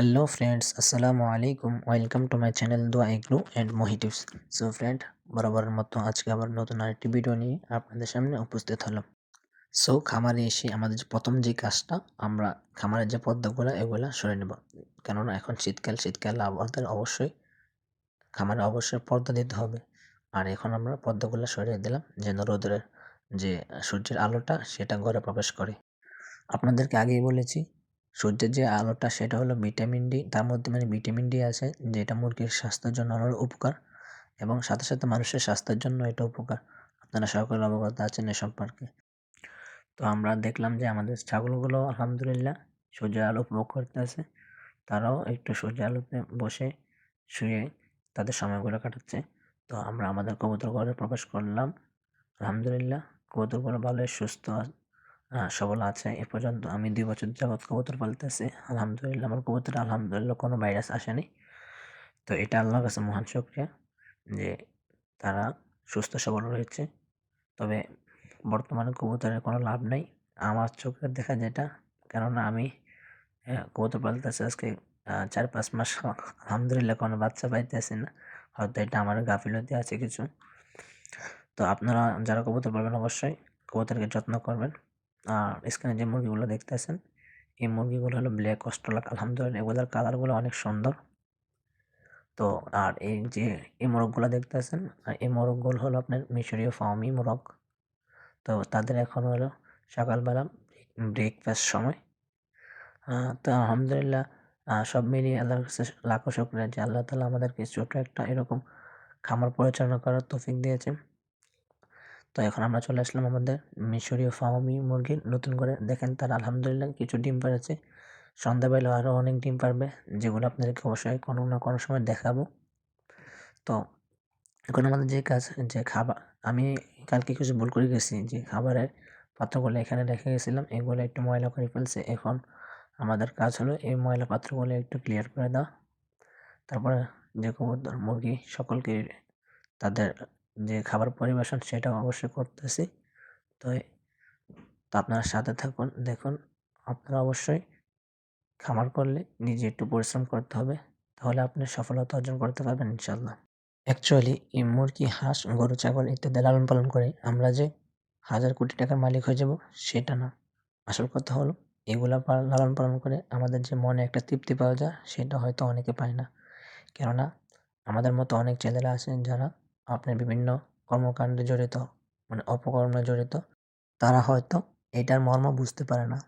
Hello friends আসসালামু আলাইকুম welcome to my channel দোয়া এগ্রো অ্যান্ড মোহিটিভস সো ফ্রেন্ড বরাবরের মতো আজকে আবার নতুন আরেকটি ভিডিও নিয়ে আপনাদের সামনে উপস্থিত হলাম। সো খামারে এসে আমাদের যে প্রথম যে কাজটা, আমরা খামারের যে পদ্মাগুলো, এগুলো সরে নেব। কেননা এখন শীতকাল শীতকাল আমাদের অবশ্যই খামারে অবশ্যই পর্দা দিতে হবে। আর এখন আমরা পদ্মাগুলো সরিয়ে দিলাম, যেন রোদের যে সূর্যের আলোটা, সেটা ঘরে প্রবেশ করে। আপনাদেরকে আগেই বলেছি সূর্যের যে আলোটা, সেটা হলো ভিটামিন ডি। তার মধ্যে মানে ভিটামিন ডি আছে, যেটা মুরগির স্বাস্থ্যের জন্য অনেক উপকার এবং সাথে সাথে মানুষের স্বাস্থ্যের জন্য এটা উপকার। আপনারা সকলে অবগত আছেন এ সম্পর্কে। তো আমরা দেখলাম যে আমাদের ছাগলগুলো আলহামদুলিল্লাহ সূর্যের আলো উপভোগ করতে আছে তারাও একটু সূর্যের আলোতে বসে শুয়ে তাদের সময়গুলো কাটাচ্ছে। তো আমরা আমাদের কবুতর ঘরে প্রবেশ করলাম। আলহামদুলিল্লাহ, কবুতরগুলো ভালোই সুস্থ সবল আছে। এ পর্যন্ত আমি দুই বছর যাবৎ কবুতর পালতেছি। আলহামদুলিল্লাহ, আমার কবুতর আলহামদুলিল্লাহ কোনো ভাইরাস আসেনি। তো এটা আল্লাহর কাছে মহান শুক্রিয়া যে তারা সুস্থ সবল রয়েছে। তবে বর্তমানে কবুতরের কোনো লাভ নেই। আমার চোখের দেখা যেটা, কেননা আমি কবুতর পালতেছি আজকে চার পাঁচ মাস আলহামদুলিল্লাহ কোনো বাচ্চা পাইতেছি না। হয়তো এটা আমার গাফিলতি আছে কিছু। তো আপনারা যারা কবুতর পালবেন অবশ্যই কবুতরকে যত্ন করবেন। আর স্ক্রিনে যে মুরগিগুলো দেখতেছেন, এই মুরগিগুলো হলো ব্ল্যাক অস্ট্রেলাক। আলহামদুলিল্লাহ, এগুলোর কালারগুলো অনেক সুন্দর। তো আর এই যে এই মোরগগুলো দেখতেছেন, আর এই মোরগগুলো হলো আপনার মিশরীয় ফার্মি মোরগ। তো তাদের এখন হলো সকালবেলা ব্রেকফাস্ট সময়। তো আলহামদুলিল্লাহ সব মিলিয়ে আল্লাহর কাছে লাখো শুক্রিয়া যে আল্লাহ তালা আমাদেরকে ছোটো একটা এরকম খামার পরিচালনা করার তৌফিক দিয়েছেন। তো এখন আমরা চলে আসলাম আমাদের মিশরীয় ফার্মি মুরগির নতুন করে দেখেন তার আলহামদুলিল্লাহ কিছু ডিম পাড়েছে। সন্ধ্যাবেলা আরও অনেক ডিম পারবে যেগুলো আপনাদেরকে অবশ্যই কোনো না কোনো সময় দেখাবো। তো এখন আমাদের যে কাজ, যে খাবার, আমি কালকে কিছু ভুল করে গেছি, যে খাবারের পাত্রগুলো এখানে রেখে গেছিলাম, এগুলো একটু ময়লা করে ফেলছে। এখন আমাদের কাজ হলো এই ময়লা পাত্রগুলো একটু ক্লিয়ার করে দেওয়া তারপরে যে কবুতর, মুরগি সকলকে তাদের যে খাবার পরিবেশন সেটাও অবশ্যই করতেছি। তো আপনারা সাথে থাকুন, দেখুন, আপনারা অবশ্যই খামার করলে নিজে একটু পরিশ্রম করতে হবে, তাহলে আপনি সফলতা অর্জন করতে পারবেন ইনশাল্লাহ অ্যাকচুয়ালি এই মুরগি, হাঁস, গরু, ছাগল ইত্যাদি লালন পালন করে আমরা যে হাজার কোটি টাকার মালিক হয়ে যাব, সেটা না। আসল কথা হলো, এগুলা লালন পালন করে আমাদের যে মনে একটা তৃপ্তি পাওয়া যায়, সেটা হয়তো অনেকে পায় না। কেননা, আমাদের মতো অনেক ছেলেরা আছেন যারা আপনার বিভিন্ন কর্মকাণ্ডে জড়িত মানে অপকর্মে জড়িত, তারা হয়তো এটার মর্ম বুঝতে পারে না।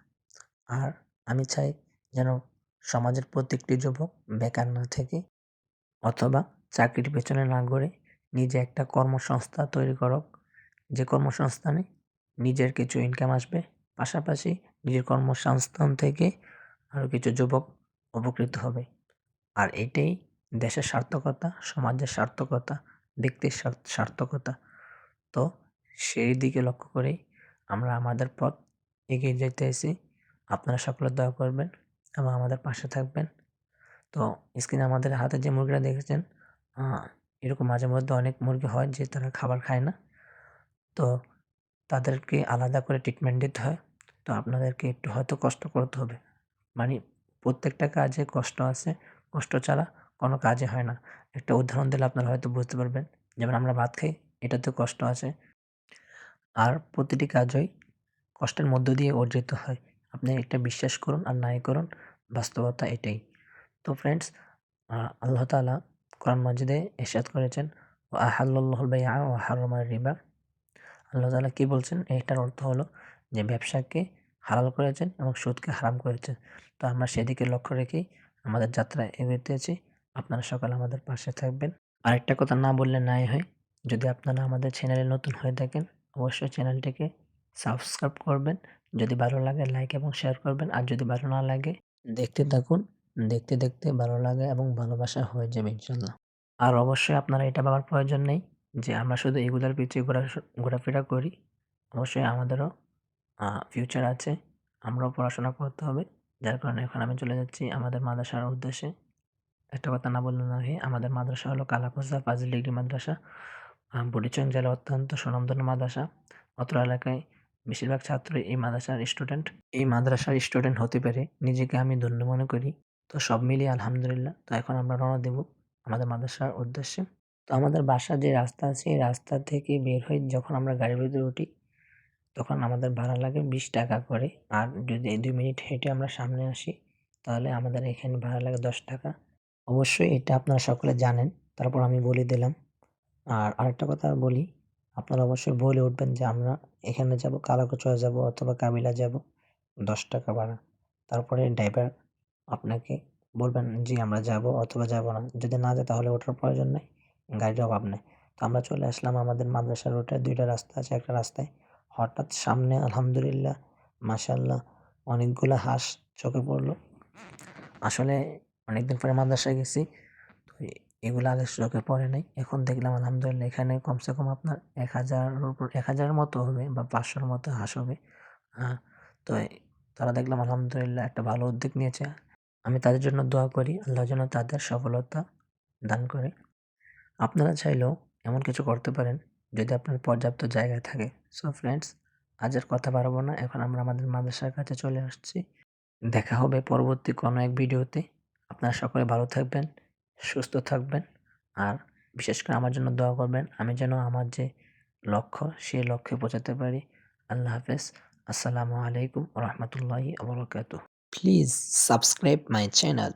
আর আমি চাই যেন সমাজের প্রত্যেকটি যুবক বেকার না থেকে অথবা চাকরির পেছনে না ঘুরে নিজে একটা কর্মসংস্থা তৈরি করক। যে কর্মসংস্থানে নিজের কিছু ইনকাম আসবে, পাশাপাশি নিজের কর্মসংস্থান থেকে আরও কিছু যুবক উপকৃত হবে। আর এটাই দেশের সার্থকতা, সমাজের সার্থকতা ব্যক্তির সার্থকতা। তো সেই দিকে লক্ষ্য করেই আমরা আমাদের পথ এগিয়ে যেতে এসি আপনারা সকলে দয়া করবেন এবং আমাদের পাশে থাকবেন। তো স্ক্রিনে আমাদের হাতে যে মুরগিটা দেখেছেন এরকম মাঝে মধ্যে অনেক মুরগি হয় যে তারা খাবার খায় না। তো তাদেরকে আলাদা করে ট্রিটমেন্ট দিতে হয়। তো আপনাদেরকে একটু হয়তো কষ্ট করতে হবে। মানে প্রত্যেকটা কাজে কষ্ট আছে, কষ্ট ছাড়া কোনো কাজে হয় না। একটা উদাহরণ দিলে আপনারা হয়তো বুঝতে পারবেন। যেমন আমরা ভাত খাই, এটাতে কষ্ট আছে। আর প্রতিটি কাজই কষ্টের মধ্য দিয়ে অর্জিত হয়। আপনি একটা বিশ্বাস করুন আর নাই করুন, বাস্তবতা এটাই। তো ফ্রেন্ডস আল্লাহ তালা কোরআন মাজিদে এরশাদ করেছেন ও আহাল্লাহুল বাইআ ও হারমার রিবা। আল্লাহ তালা কী বলছেন? এটার অর্থ হলো যে ব্যবসাকে হালাল করেছেন এবং সুদকে হারাম করেছেন। তো আমরা সেদিকে লক্ষ্য রেখেই আমাদের যাত্রা এগোতেছি আপনারা সকালে আমাদের পাশে থাকবেন। আরেকটা কথা না বললে নাই হয়, যদি আপনারা আমাদের চ্যানেলে নতুন হয়ে থাকেন, অবশ্যই চ্যানেলটিকে সাবস্ক্রাইব করবেন। যদি ভালো লাগে, লাইক এবং শেয়ার করবেন। আর যদি ভালো না লাগে, দেখতে থাকুন। দেখতে দেখতে ভালো লাগে এবং ভালোবাসা হয়ে যাবে ইনশাল্লাহ আর অবশ্যই আপনারা এটা ভাবার প্রয়োজন নেই যে আমরা শুধু এগুলোর পিছিয়ে ঘোরা, ঘোরাফেরা করি। অবশ্যই আমাদেরও ফিউচার আছে। আমরাও পড়াশোনা করতে হবে। যার কারণে এখন আমি চলে যাচ্ছি আমাদের মাদ্রাসার উদ্দেশ্যে। একটা কথা না বললে নয় আমাদের মাদ্রাসা হলো কালাকোসা ফাজিল ডিগ্রি মাদ্রাসা। বুড়িচং জেলা অত্যন্ত সুনামধন্য মাদ্রাসা। অত্র এলাকায় বেশিরভাগ ছাত্র এই মাদ্রাসার স্টুডেন্ট এই মাদ্রাসার স্টুডেন্ট হতে পেরে নিজেকে আমি ধন্য মনে করি। তো সব মিলিয়ে আলহামদুলিল্লাহ, তো এখন আমরা রওনা দেব আমাদের মাদ্রাসার উদ্দেশ্যে। তো আমাদের বাসার যে রাস্তা আছে, এই রাস্তা থেকে বের হয়ে যখন আমরা গাড়ির ভিতরে উঠি, তখন আমাদের ভাড়া লাগে বিশ টাকা করে। আর যদি দুই মিনিট হেঁটে আমরা সামনে আসি, তাহলে আমাদের এখানে ভাড়া লাগে দশ টাকা। অবশ্যই এটা আপনারা সকলে জানেন। তারপর আমি বলে দিলাম। আর আরেকটা কথা বলি, আপনারা অবশ্যই বলে উঠবেন যে আমরা এখানে যাব, কালাকচুয়া যাব অথবা কাবিলা যাব, দশ টাকা ভাড়া। তারপরে ড্রাইভার আপনাকে বলবেন জি আমরা যাব অথবা যাব না। যদি না যায় তাহলে ওঠার প্রয়োজন নেই, গাড়ির অভাব নেই। তো আমরা চলে আসলাম আমাদের মাদ্রাসা রোডে, দুইটা রাস্তা আছে, একটা রাস্তায়। হঠাৎ সামনে আলহামদুলিল্লাহ মাশাল্লাহ অনেকগুলো হাঁস চোখে পড়ল। আসলে অনেকদিন পরে মাদ্রাসায় গেছি। তো এগুলো আগে চোখে পড়ে নাই। এখন দেখলাম আলহামদুলিল্লাহ এখানে কমসে কম আপনার এক হাজারের উপর, এক হাজারের মতো হবে বা পাঁচশোর মতো হাঁস হবে। হ্যাঁ তো তারা দেখলাম আলহামদুলিল্লাহ একটা ভালো উদ্যোগ নিয়েছে। আমি তাদের জন্য দোয়া করি, আল্লাহ যেন তাদের সফলতা দান করে। আপনারা চাইলেও এমন কিছু করতে পারেন যদি আপনার পর্যাপ্ত জায়গায় থাকে। সো ফ্রেন্ডস আজ আর কথা বাড়াবো না। এখন আমরা আমাদের মাদ্রাসার কাছে চলে আসছি। দেখা হবে পরবর্তী কোনো এক ভিডিওতে আপনারা সকলে ভালো থাকবেন, সুস্থ থাকবেন আর বিশেষ করে আমার জন্য দোয়া করবেন, আমি যেন আমার যে লক্ষ্য সেই লক্ষ্যে পৌঁছাতে পারি। আল্লাহ হাফেজ। আসসালামু আলাইকুম রহমতুল্লাহি আবরকাত প্লিজ সাবস্ক্রাইব মাই চ্যানেল